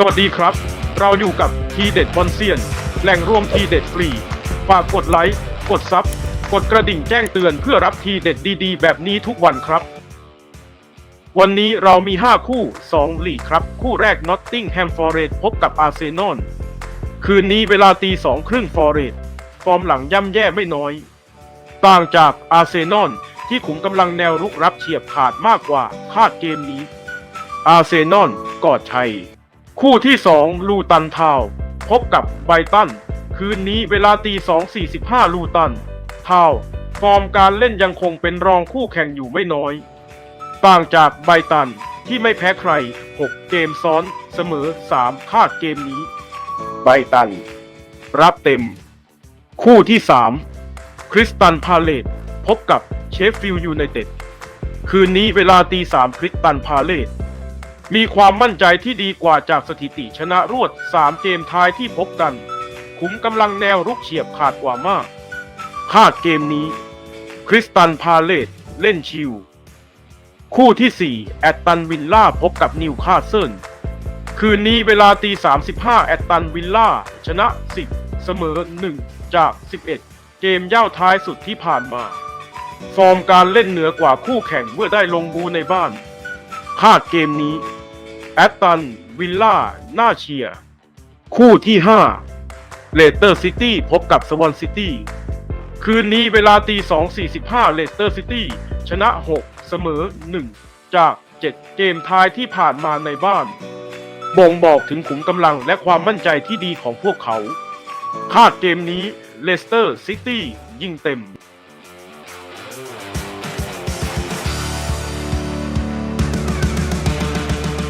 สวัสดีครับ เราอยู่กับทีเด็ดบอลเซียน แหล่งรวมทีเด็ดฟรี ฝากกดไลค์ กดซับ กดกระดิ่งแจ้งเตือนเพื่อรับทีเด็ดดีๆ แบบนี้ทุกวันครับ วันนี้เรามี 5 คู่ 2 ลีกครับ คู่แรกนอตติงแฮมฟอร์เรสพบกับอาร์เซนอล คืนนี้เวลาตีสองครึ่งฟอร์เรสฟอร์มหลังย่ำแย่ไม่น้อย ต่างจากอาร์เซนอลที่ขุมกำลังแนวรุกรับเฉียบขาดมากกว่าคาดเกมนี้ อาร์เซนอลกอดชัย คู่ที่ 2 ลูตันทาวน์พบกับไบรตัน คืนนี้เวลาตี 2.45 ลูตัน ทาวน์ฟอร์มการเล่นยังคงเป็นรองคู่แข่งอยู่ไม่น้อย ต่างจากไบรตันที่ไม่แพ้ใคร 6 เกมซ้อนเสมอ 3 คาดเกมนี้ ไบรตัน รับเต็ม คู่ที่ 3 คริสตันพาเลตพบกับเชฟฟิลด์ยูไนเต็ด คืนนี้เวลาตีสามคริสตันพาเลต มีความมั่นใจที่ดีกว่าจากสถิติชนะรวด 3 เกมท้ายที่พบกัน ขุมกำลังแนวรุกเฉียบขาดกว่ามาก คาดเกมนี้ คริสตันพาเลตเล่นชิว คู่ที่ 4 แอตตันวิลล่าพบกับนิวคาสเซิล คืนนี้เวลาตี 35 แอตตันวิลล่าชนะ 10 เสมอ 1 จาก 11 เกมย่าวท้ายสุดที่ผ่านมา ฟอร์มการเล่นเหนือกว่าคู่แข่งเมื่อได้ลงบูในบ้าน คาดเกมนี้ แอตตันวิลล่าน่าเชียร์คู่ที่5เลสเตอร์ซิตี้พบกับสวอนซิตี้คืนนี้เวลาตี 2.45เลสเตอร์ซิตี้ชนะ 6 เสมอ 1 จาก 7 เกมท้ายที่ผ่านมาในบ้าน บ่งบอกถึงขุมกำลังและความมั่นใจที่ดีของพวกเขา คาดเกมนี้เลสเตอร์ซิตี้ยิงเต็ม